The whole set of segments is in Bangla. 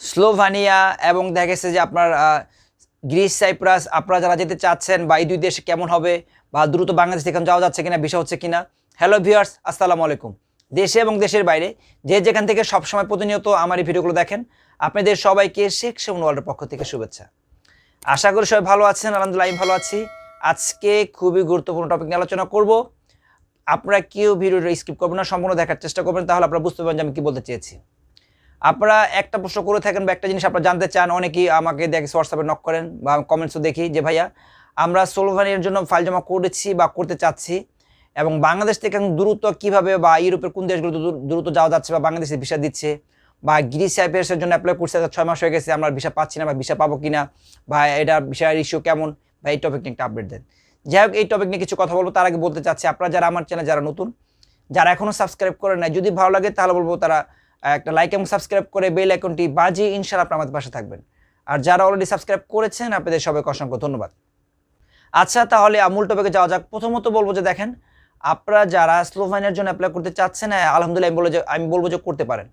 স্লোভানিয়া এবং দেখা গেছে যে আপনার গ্রিস, সাইপ্রাস, আপনারা যারা যেতে চাচ্ছেন বা এই দুই দেশে কেমন হবে বা দ্রুত বাংলাদেশ থেকে যাওয়া যাচ্ছে কিনা, বিষয় হচ্ছে কিনা, হ্যালো ভিউয়ার্স, আসসালামু আলাইকুম। দেশে এবং দেশের বাইরে যে যেখান থেকে সবসময় প্রতিনিয়ত আমার এই ভিডিওগুলো দেখেন, আপনাদের সবাইকে শেখ সেমন ওয়ার্ল্ডের পক্ষ থেকে শুভেচ্ছা। আশা করি সবাই ভালো আছেন, আলহামদুলিল্লাহ আমি ভালো আছি। আজকে খুবই গুরুত্বপূর্ণ টপিক নিয়ে আলোচনা করব। আপনারা কেউ ভিডিওটা স্কিপ করবেন না, সম্পূর্ণ দেখার চেষ্টা করবেন, তাহলে আপনারা বুঝতে পারবেন যে আমি কী বলতে চেয়েছি। আপনারা একটা প্রশ্ন করে থাকেন বা একটা জিনিস আপনারা জানতে চান, অনেকেই আমাকে দেখে হোয়াটসঅ্যাপে নক করেন বা কমেন্টসও দেখি যে, ভাইয়া, আমরা সোলোভানিয়ার জন্য ফাইল জমা করেছি বা করতে চাচ্ছি এবং বাংলাদেশ থেকে দ্রুত কীভাবে বা ইউরোপের কোন দেশগুলো দ্রুত- যাওয়া যাচ্ছে বা বাংলাদেশে ভিসা দিচ্ছে বা গ্রিস সাইপ্রাসের জন্য অ্যাপ্লাই করছে ছয় মাস হয়ে গেছে, আমরা ভিসা পাচ্ছি না বা ভিসা পাবো কিনা বা এটা ভিসার ইস্যু কেমন? বা এই টপিক নিয়ে একটা আপডেট দেন। যাই হোক, এই টপিক নিয়ে কিছু কথা বলব, তার আগে বলতে চাচ্ছি, আপনারা যারা আমার চ্যানেল যারা নতুন, যারা এখনও সাবস্ক্রাইব করেন নাই, যদি ভালো লাগে তাহলে বলব তারা একটা লাইক এবং সাবস্ক্রাইব করে বেল আইকনটি বাজিয়ে ইনশাল্লাহ আপনার আমাদের পাশে থাকবেন। আর যারা অলরেডি সাবস্ক্রাইব করেছেন আপনাদের সবাইকে অসংখ্য ধন্যবাদ। আচ্ছা তাহলে মূল টপিকে যাওয়া যাক। প্রথমত বলব যে দেখেন আপনারা যারা স্লোভানিয়ার জন্য অ্যাপ্লাই করতে চাচ্ছেন হ্যাঁ, আলহামদুলিল্লাহ আমি বলব যে আমি বলব যে করতে পারেন।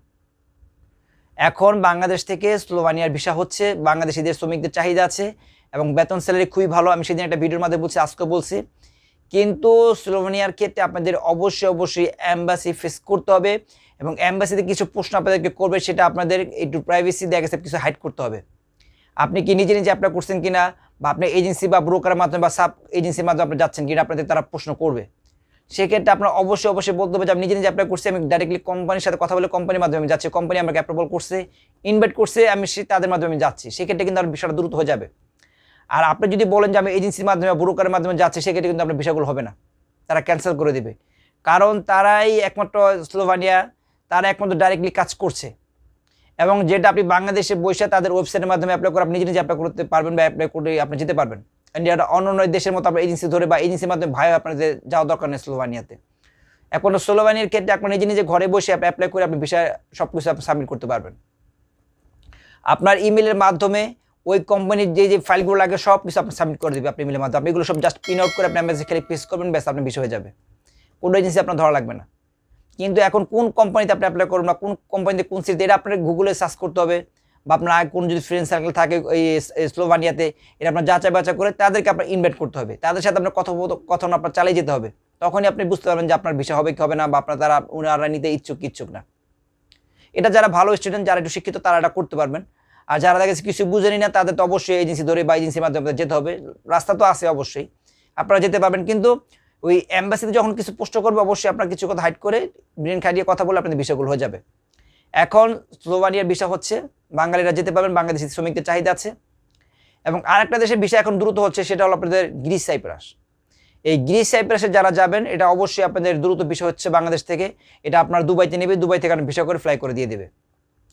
এখন বাংলাদেশ থেকে স্লোভানিয়ার ভিসা হচ্ছে বাংলাদেশিদের শ্রমিকদের চাহিদা আছে এবং বেতন স্যালারি খুবই ভালো। আমি সেদিন একটা ভিডিওর মাধ্যমে বলছি আজকে বলছি। কিন্তু স্লোভানিয়ার ক্ষেত্রে আপনাদের অবশ্যই অবশ্যই অ্যাম্বাসি ফেস করতে হবে এবং অ্যাম্বাসিতে কিছু প্রশ্ন আপনাদেরকে করবে সেটা আপনাদের একটু প্রাইভেসি দেখা গেছে কিছু হাইড করতে হবে। আপনি কি নিজে নিজে অ্যাপ্লাই করছেন কিনা বা আপনি এজেন্সি বা ব্রোকারের মাধ্যমে বা সাব এজেন্সির মাধ্যমে আপনি যাচ্ছেন কিনা আপনাদের তারা প্রশ্ন করবে। সেক্ষেত্রে আপনার অবশ্যই অবশ্যই বলতে হবে যে আমি নিজে নিজে অ্যাপ্লাই করছি, আমি ডাইরেক্টলি কোম্পানির সাথে কথা বলে কোম্পানির মাধ্যমে যাচ্ছি কোম্পানি আমাকে অ্যাপ্রুভাল করছে ইনভাইট করছে, আমি সে তাদের মাধ্যমে যাচ্ছি। সেক্ষেত্রে কিন্তু আর বিষয়টা দ্রুত হয়ে যাবে। আর আপনি যদি বলেন যে আমি এজেন্সির মাধ্যমে ব্রোকারের মাধ্যমে যাচ্ছি, সেক্ষেত্রে কিন্তু আপনার বিষয়গুলো হবে না। তারা ক্যান্সেল করে দিবে। কারণ তারাই একমাত্র স্লোভানিয়া, তারা একমাত্র ডাইরেক্টলি কাজ করছে। এবং যেটা আপনি বাংলাদেশে বসে তাদের ওয়েবসাইটের মাধ্যমে অ্যাপ্লাই করে আপনি নিজে নিজে অ্যাপ্লাই করতে পারবেন বা অ্যাপ্লাই করে আপনি যেতে পারবেন। ইন্ডিয়াটা অন্য অন্য দেশের মতো আপনার এজেন্সি ধরে বা এজেন্সির মাধ্যমে ভাই আপনাদের যাওয়া দরকার নেই স্লোভানিয়াতে। এখন স্লোভানিয়ার ক্ষেত্রে আপনি নিজে নিজে ঘরে বসে অ্যাপ্লাই করে আপনি বিষয় সব কিছু আপনি সাবমিট করতে পারবেন। আপনার ইমেলের মাধ্যমে ওই কোম্পানির যে যে ফাইলগুলো লাগে, সব কিছু আপনি সাবমিট করে দেবে আপনি মিলের মাধ্যমে। আপনি এগুলো সব জাস্ট প্রিন্ট আউট করে আপনি অ্যাম্বাসি খালি পেস করবেন, ব্যাস আপনার বিষয় হয়ে যাবে। কোনো এজেন্সি আপনার ধরা লাগবে না। কিন্তু এখন কোন কোম্পানিতে আপনি অ্যাপ্লাই করবেন না কোন কোম্পানিতে কোন সিটিতে এটা আপনার গুগলে সার্চ করতে হবে বা আপনার কোন যদি ফ্রেন্ড সার্কেল থাকে এই স্লোভানিয়াতে এটা আপনার যাচাই বাছাই করে তাদেরকে আপনার ইনভাইট করতে হবে। তাদের সাথে আপনার কথোপকথন আপনার চালিয়ে যেতে হবে। তখনই আপনি বুঝতে পারবেন যে আপনার বিষয় হবে কি হবে না বা আপনার তারা ওনারা নিতে ইচ্ছুক ইচ্ছুক না। এটা যারা ভালো স্টুডেন্ট যারা একটু শিক্ষিত, তারা এটা করতে পারবেন। আর যারা দেখেছে কিছু বুঝেনি না, তাদের তো অবশ্যই এজেন্সি ধরে বা এজেন্সির মাধ্যমে যেতে হবে। রাস্তা তো আছে অবশ্যই, আপনারা যেতে পারবেন। কিন্তু ওই অ্যাম্বাসিতে যখন কিছু পোস্ট করবে, অবশ্যই আপনার কিছু কথা হাইড করে ব্রেন খাইয়ে কথা বলে আপনাদের বিষয়গুলো হয়ে যাবে। এখন স্লোভানিয়ার বিষয় হচ্ছে, বাঙালিরা যেতে পারবেন, বাংলাদেশি শ্রমিকদের চাহিদা আছে। এবং আরেকটা দেশের বিষয় এখন দ্রুত হচ্ছে, সেটা হলো আপনাদের গ্রিস, সাইপ্রাস। এই গ্রিস, সাইপ্রাসে যারা যাবেন, এটা অবশ্যই আপনাদের দ্রুত বিষয় হচ্ছে বাংলাদেশ থেকে। এটা আপনার দুবাইতে নেবে, দুবাই থেকে আপনার ভিসা করে ফ্লাই করে দিয়ে দেবে।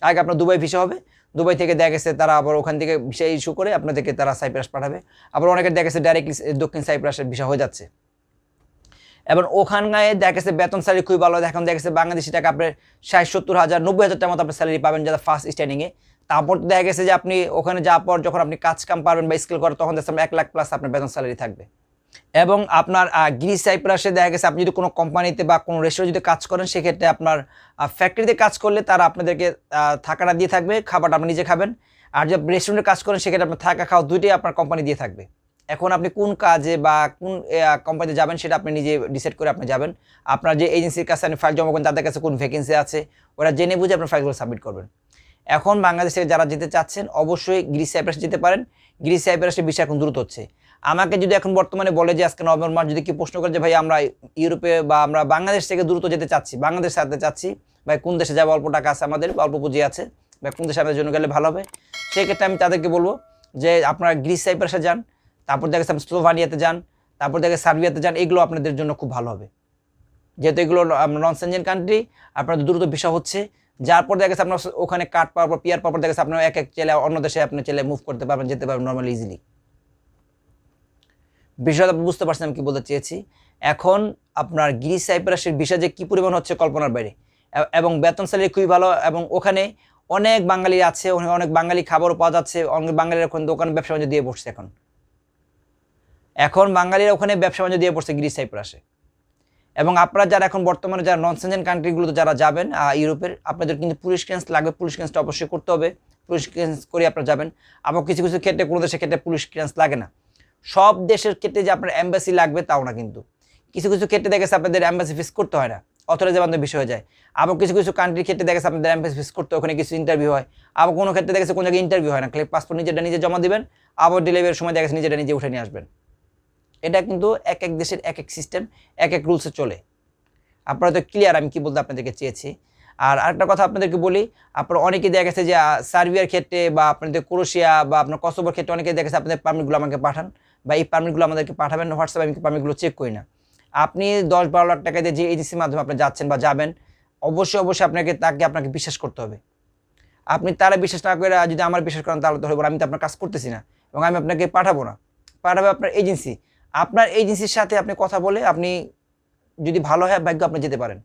আগে আপনার দুবাই ভিসা হবে দুবাই থেকে দেখা গেছে, তারা আবার ওখান থেকে ভিসা ইস্যু করে আপনাদেরকে তারা সাইপ্রাস পাঠাবে। আবার অনেকের দেখা গেছে ডাইরেক্টলি দক্ষিণ সাইপ্রাসের ভিসা হয়ে যাচ্ছে। এবং ওখানগায় দেখা গেছে বেতন স্যালারি খুবই ভালো। এখন দেখা গেছে বাংলাদেশি টাকা আপনার ষাট সত্তর হাজার নব্বই হাজার টাকা মতো আপনার স্যালারি পাবেন যারা ফার্স্ট স্ট্যান্ডিংয়ে তারপর তো দেখা গেছে যে আপনি ওখানে যাওয়ার পর যখন আপনি কাজ কাম পারবেন বা স্কিল করেন তখন দেখছেন এক লাখ প্লাস আপনার বেতন স্যালারি থাকবে। এবং আপনার গ্রিস সাইপ্রাসে দেখা গেছে আপনি যদি কোনো কোম্পানিতে বা কোনো রেস্টুরেন্টে যদি কাজ করেন, সেক্ষেত্রে আপনার ফ্যাক্টরিতে কাজ করলে তারা আপনাদেরকে থাকাটা দিয়ে থাকবে, খাবারটা আপনি নিজে খাবেন। আর যে রেস্টুরেন্টে কাজ করেন, সেক্ষেত্রে আপনার থাকা খাওয়া দুইটাই আপনার কোম্পানি দিয়ে থাকবে। এখন আপনি কোন কাজে বা কোন কোম্পানিতে যাবেন, সেটা আপনি নিজে ডিসাইড করে আপনি যাবেন। আপনার যে এজেন্সির কাছে আপনি ফাইল জমা করেন, তাদের কাছে কোন ভ্যাকেন্সি আছে, ওরা জেনে বুঝে আপনার ফাইলগুলো সাবমিট করবেন। এখন বাংলাদেশে যারা যেতে চাচ্ছেন, অবশ্যই গ্রিস সাইপ্রাসে যেতে পারেন। গ্রিস সাইপ্রাসে বিষয় এখন দ্রুত হচ্ছে। আমাকে যদি এখন বর্তমানে বলে যে আজকে নভেম্বর মাস যদি কি প্রশ্ন করে যে ভাই আমরা ইউরোপে বা আমরা বাংলাদেশ থেকে দ্রুত যেতে চাচ্ছি, বাংলাদেশ যেতে চাচ্ছি, ভাই কোন দেশে যাব? অল্প টাকা আছে আমাদের, অল্প পুঁজি আছে। বা কোন দেশে আমাদের জন্য গেলে ভালো হবে? সেক্ষেত্রে আমি তাদেরকে বলব যে আপনারা গ্রিস, সাইপ্রাসে যান, তারপর দেখা গেছে স্লোভানিয়াতে যান, তারপর দেখা সার্বিয়াতে যান, এগুলো আপনাদের জন্য খুব ভালো হবে। যেহেতু এগুলো নন সেঞ্জেন কান্ট্রি আপনাদের দ্রুত বিষয় হচ্ছে। যার পর দেখা আপনার ওখানে কাট পাওয়ার পর পিয়ার পাওয়ার পর দেখা আপনার এক এক চেলে অন্য দেশে আপনি চেলে মুভ করতে পারবেন, যেতে পারবেন নর্মালি ইজিলি বিষয়টা বুঝতে পারছেন আমি কি বলতে চেয়েছি। এখন আপনার গ্রিস সাইপ্রাসের বিষয় যে কী পরিমাণ হচ্ছে কল্পনার বাইরে। এবং বেতন স্যালারি খুবই ভালো এবং ওখানে অনেক বাঙালি আছে, ওখানে অনেক বাঙালি খাবারও পাওয়া যাচ্ছে, অনেক বাঙালির এখন দোকান ব্যবসা বাণিজ্য দিয়ে বসছে এখন। এখন বাঙালিরা ওখানে ব্যবসা বাণিজ্য দিয়ে পড়ছে গ্রিস সাইপ্রাসে। এবং আপনারা যারা এখন বর্তমানে যারা নন সেনজেন কান্ট্রিগুলোতে যারা যাবেন ইউরোপের, আপনাদের কিন্তু পুলিশ ক্লিয়ারেন্স লাগবে, পুলিশ ক্লিয়ারেন্সটা অবশ্যই করতে হবে। পুলিশ ক্লিয়ারেন্স করে আপনারা যাবেন। আবার কিছু কিছু ক্ষেত্রে কোনো দেশের ক্ষেত্রে পুলিশ ক্লিয়ারেন্স লাগে না। সব দেশের ক্ষেত্রে যে আপনার অ্যাম্বাসি লাগবে তাও না কিন্তু। কিছু কিছু ক্ষেত্রে দেখেছে আপনাদের অ্যাম্বাসি ফিস করতে হয় না অথরাইজের মাধ্যমে বিষয় হয়ে যায়। আবার কিছু কিছু কান্ট্রির ক্ষেত্রে দেখেছে আপনাদের অ্যাম্বাসি ফিস করতে ওখানে কিছু ইন্টারভিউ হয়। আবার কোনো ক্ষেত্রে দেখেছে কোনো জায়গায় ইন্টারভিউ হয় না, খালি পাসপোর্ট নিজেটা নিজে জমা দেবেন, আবার ডেলিভারির সময় দেখেছে নিজেটা নিজে উঠে নিয়ে আসবেন। এটা কিন্তু এক এক দেশের এক এক সিস্টেম এক এক রুলসে চলে। আপনারা তো ক্লিয়ার আমি কি বলতে আপনাদেরকে চেয়েছি। আর আরেকটা কথা আপনাদেরকে বলি, আপনারা অনেকেই দেখা গেছে যে সার্বিয়ার ক্ষেত্রে বা আপনাদের ক্রোশিয়া বা আপনার কসোবোর ক্ষেত্রে অনেকে দেখেছে আপনাদের পারমিটগুলো আমাকে পাঠান। বা এই পারমিটগুলো আমাদেরকে পাঠাবেন হোয়াটসঅ্যাপে আমি পারমিটগুলো চেক করি না। আপনি দশ বারো লাখ টাকা দিয়ে যে এজেন্সির মাধ্যমে আপনি যাচ্ছেন বা যাবেন, অবশ্যই অবশ্যই আপনাকে তাকে আপনাকে বিশ্বাস করতে হবে। আপনি তারা বিশ্বাস না করে যদি আমার বিশ্বাস করেন তাহলে তো হবে আমি তো আপনার কাজ করতেছি না এবং আমি আপনাকে পাঠাবো না। পাঠাবে আপনার এজেন্সি আপনার এজেন্সির সাথে আপনি কথা বলে আপনি যদি ভালো হয়, ভাগ্য আপনি যেতে পারেন।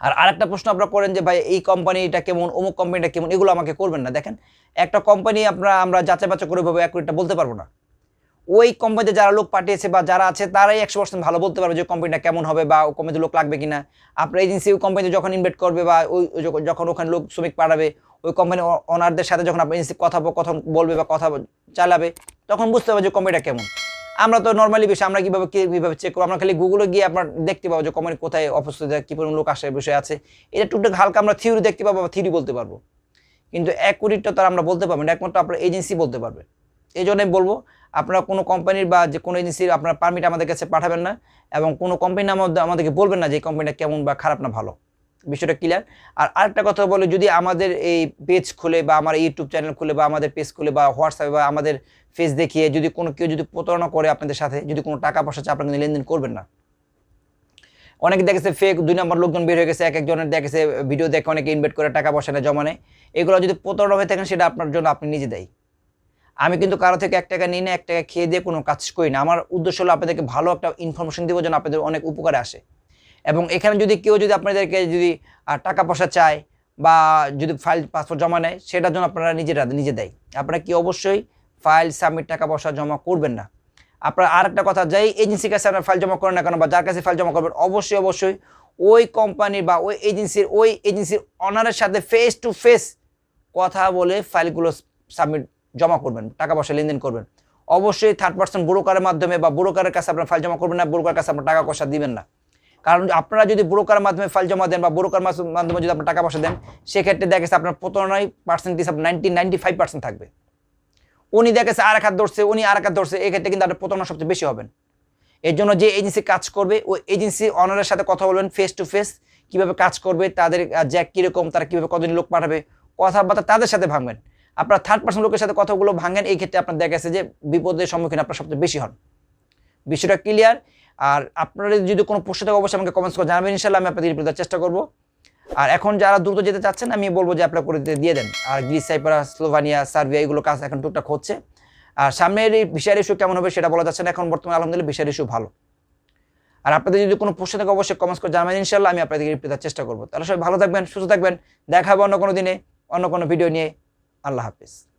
আর আরেকটা প্রশ্ন আপনারা করেন যে, ভাই, এই কোম্পানিটা কেমন? অমুক কোম্পানিটা কেমন? এগুলো আমাকে করবেন না। দেখেন, একটা কোম্পানি আমরা আমরা যাচাই বাচ্চা করে ভাবে একটা বলতে পারব না। ওই কোম্পানিতে যারা লোক পাঠিয়েছে বা যারা আছে, তারাই একশো পার্সেন্ট ভালো বলতে পারবে যে কোম্পানিটা কেমন হবে বা ওই কোম্পানিতে লোক লাগবে কিনা। আপনার এজেন্সি ওই কোম্পানিতে যখন ইনভেস্ট করবে বা ওই যখন- ওখানে লোক, শ্রমিক পাঠাবে, ওই কোম্পানি ওনারদের সাথে যখন আপনার এজেন্সি কথা কথা বলবে বা কথা চালাবে, তখন বুঝতে পারবে যে কোম্পানিটা কেমন। আমরা তো নর্মালি বিষয়, আমরা কীভাবে কীভাবে চেক করব? আমরা খালি গুগলে গিয়ে আপনার দেখতে পাবো যে কোম্পানি কোথায় অবস্থিত, কী পরিমাণ লোক আসে বিষয় আছে। এটা টুকটাক হালকা আমরা থিওরি দেখতে পাবো বা থিওরি বলতে পারব। কিন্তু এক তো আমরা বলতে পারব না, একমাত্র আপনার এজেন্সি বলতে পারবে। এই জন্য আমি বলব, আপনারা কোনো কোম্পানির বা যে কোনো এজেন্সির আপনার পারমিট আমাদের কাছে পাঠাবেন না এবং কোনো কোম্পানির আমাদের আমাদেরকে বলবেন না যে কোম্পানিটা কেমন বা খারাপ না ভালো। বিষয়টা ক্লিয়ার আর আরেকটা কথা বলে, যদি আমাদের এই পেজ খুলে বা আমার ইউটিউব চ্যানেল খুলে বা আমাদের পেজ খুলে বা হোয়াটসঅ্যাপে বা আমাদের ফেস দেখিয়ে যদি কোনো কেউ যদি প্রতারণা করে আপনাদের সাথে, যদি কোনো টাকা পয়সা আপনারা কিন্তু লেনদেন করবেন না। অনেকে দেখেছে ফেক দুই নম্বর লোকজন বের হয়ে গেছে, এক একজনের দেখেছে ভিডিও দেখে অনেকে ইনভেস্ট করে টাকা পয়সা জমা নেয়। এগুলো যদি প্রতারণা হয়ে থাকেন, সেটা আপনার জন্য আপনি নিজে দেয়। আমি কিন্তু কারও থেকে এক টাকা নিই না, এক টাকা খেয়ে দিয়ে কোনো কাজ করি না। আমার উদ্দেশ্য হলো আপনাদেরকে ভালো একটা ইনফরমেশন দেবো যেন আপনাদের অনেক উপকারে আসে। এবং এখানে যদি কেউ যদি আপনাদেরকে যদি টাকা পয়সা চায় বা যদি ফাইল পাসপোর্ট জমা নেয়, সেটার জন্য আপনারা নিজেরা, নিজে দেয়। আপনারা কি অবশ্যই ফাইল সাবমিট টাকা পয়সা জমা করবেন না। আপনার আর একটা কথা, যাই এজেন্সির কাছে আপনার ফাইল জমা করেন না কেন বা যার কাছে ফাইল জমা করবেন, অবশ্যই অবশ্যই ওই কোম্পানির বা ওই এজেন্সির ওই এজেন্সির অনারের সাথে ফেস টু ফেস কথা বলে ফাইলগুলো সাবমিট জমা করবেন, টাকা পয়সা লেনদেন করবেন। অবশ্যই থার্ড পার্সন ব্রোকারের মাধ্যমে বা ব্রোকারের কাছে আপনার ফাইল জমা করবেন না ব্রোকার কাছে আপনার টাকা পয়সা দিবেন না। কারণ আপনারা যদি ব্রোকারের মাধ্যমে ফাইল জমা দেন বা ব্রোকার মাধ্যমে যদি আপনার টাকা পয়সা দেন, সেক্ষেত্রে দেখা গেছে আপনার প্রতারণায় percentage ninety ninety five percent থাকবে। উনি দেখেছে আর এক হাত ধরছে, উনি আর এক হাত ধরছে, এক্ষেত্রে কিন্তু আপনার প্রতারণা সবচেয়ে বেশি হবেন। এর জন্য যে এজেন্সি কাজ করবে, ওই এজেন্সি অনারের সাথে কথা বলবেন ফেস টু ফেস কীভাবে কাজ করবে, তাদের জ্যাক কীরকম, তারা কীভাবে কতদিন লোক পাঠাবে, কথাবার্তা তাদের সাথে ভাঙবেন। আপনার থার্ড পার্সন লোকের সাথে কথাগুলো ভাঙেন, এই ক্ষেত্রে আপনার দেখা গেছে যে বিপদের সম্মুখীন আপনার সবচেয়ে বেশি হন। বিষয়টা ক্লিয়ার আর আপনারা যদি কোনো প্রশ্ন থাকে অবশ্যই আমাকে কমেন্টস করে জানাবেন ইনশাল্লাহ আমি আপনাদের রিপ্লাই চেষ্টা করব। আর এখন যারা দ্রুত যেতে চাচ্ছেন, আমি বলব যে অ্যাপ্লাই করে দিয়ে দেন। আর গ্রিস, সাইপ্রাস, স্লোভানিয়া, সার্বিয়া, এগুলো কাজ এখন টুকটাক হচ্ছে। আর সামনের এই ইস্যু কেমন হবে সেটা বলা যাচ্ছে না, এখন বর্তমানে আলহামদুলিল্লাহ ভিসার ইস্যু ভালো। আর আপনাদের যদি কোনো প্রশ্ন থাকে অবশ্যই কমেন্টস করে জানাবেন ইনশাল্লাহ আমি আপনাদেরকে রিপ্লাই চেষ্টা করব। তাহলে সবাই ভালো থাকবেন, সুস্থ থাকবেন, দেখা হবে অন্য কোনো দিনে, অন্য কোনো ভিডিও নিয়ে। আল্লাহ হাফিজ।